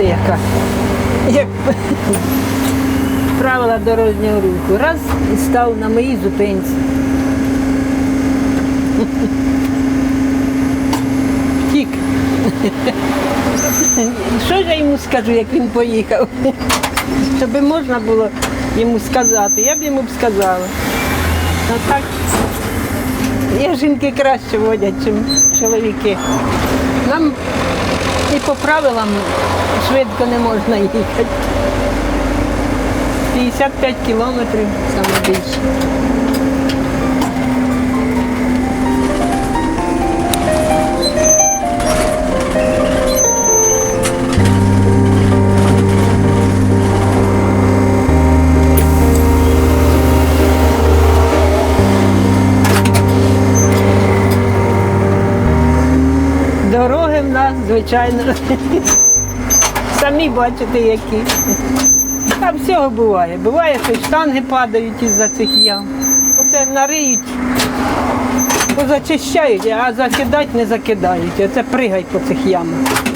бачите, яка. Як правила дорожнього руху. Раз і став на моїй зупинці. Втік. Що я йому скажу, як він поїхав? Щоб можна було йому сказати, я б йому б сказала. А так, є жінки краще водять, ніж чоловіки. Нам і по правилам швидко не можна їхати. 55 кілометрів саме більше. Дороги в нас, звичайно, самі бачите, які. Там всього буває. Буває, що штанги падають із-за цих ям. Оце нариють, позачищають, а закидати не закидають. Оце пригай по цих ямах.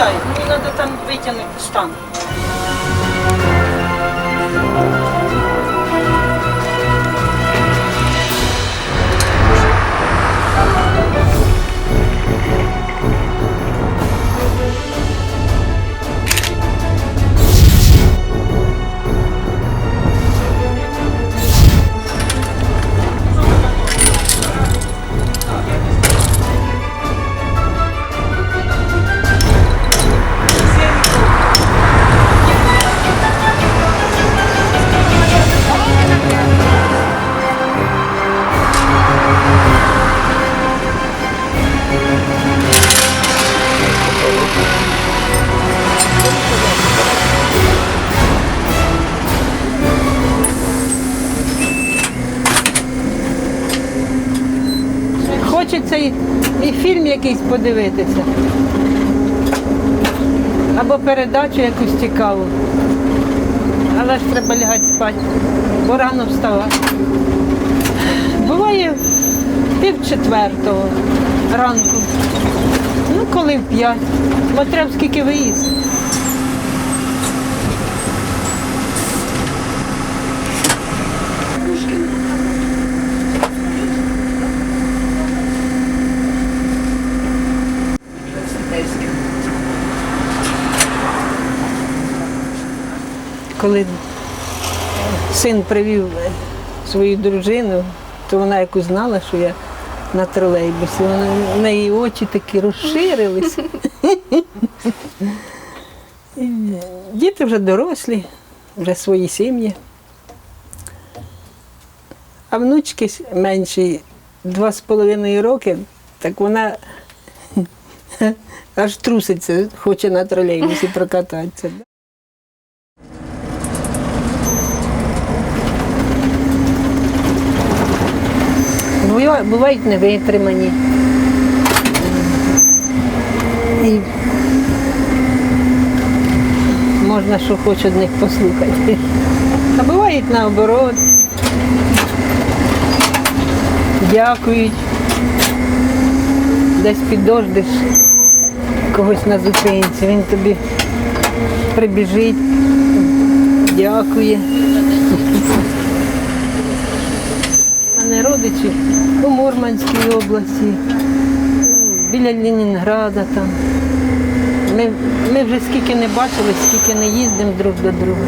Хай Мне надо там вытянуть штангу. Хочеться і, фільм якийсь подивитися. Або передачу якусь цікаву. Але ж треба лягати спати, бо рано вставати. Буває пів четвертого ранку. Ну, коли в п'ять. бо треба скільки виїзд. Коли син привів свою дружину, то вона як узнала, що я на тролейбусі, вона, в неї очі такі розширились. Діти вже дорослі, вже свої сім'ї. А внучки менші два з половиною роки, так вона аж труситься, хоче на тролейбусі прокататися. Бувають невитримані. І можна, що від них послухати. А бувають наоборот. Дякують. Десь підождеш когось на зупинці, він тобі прибіжить, дякує. Родичі у Мурманській області, біля Ленінграда там. Ми, ми вже скільки не бачили, скільки не їздимо друг до друга.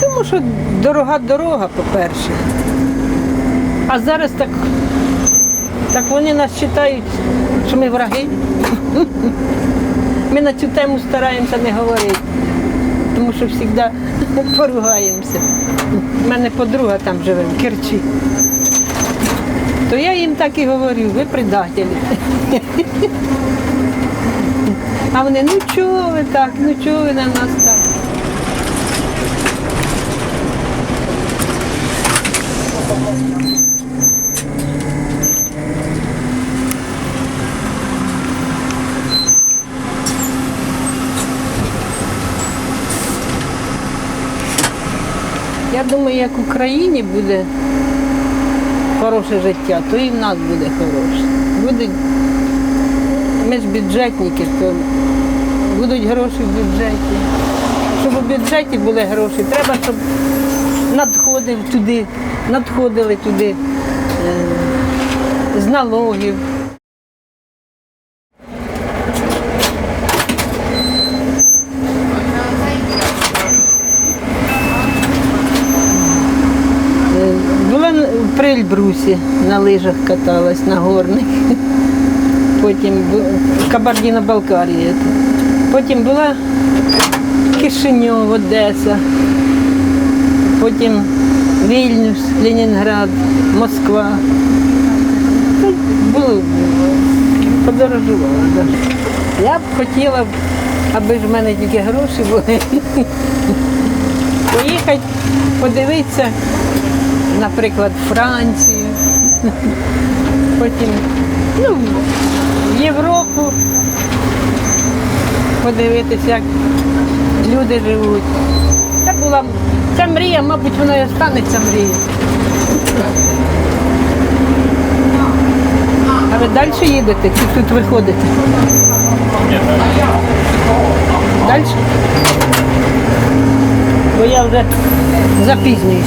Тому що дорога дорога, по-перше. А зараз так, так вони нас вважають, що ми враги. Ми на цю тему стараємося не говорити, тому що завжди поругаємося. У мене подруга там живе в Керчі. То я їм так і говорю, ви предателі. А вони, ну чого ви так, ну чого ви на нас так? Я думаю, як в Україні буде хороше життя, то і в нас буде хороше. Буде, ми ж бюджетники, то будуть гроші в бюджеті. Щоб у бюджеті були гроші, треба, щоб надходив туди, надходили туди е, з налогів. Е, Була в на лижах каталась на горних. Потім Кабардіно-Балкарія. Потім була Кишиньов, Одеса. Потім Вільнюс, Ленінград, Москва. Ну, Було, подорожувала. Да. Я б хотіла, аби ж в мене тільки гроші були. Поїхати, подивитися, наприклад, Францію, потім ну, в Європу, подивитися, як люди живуть. Це була ця мрія, мабуть, вона і останеться мрією. А ви далі їдете чи тут виходите? Далі? Бо я вже запізнююсь.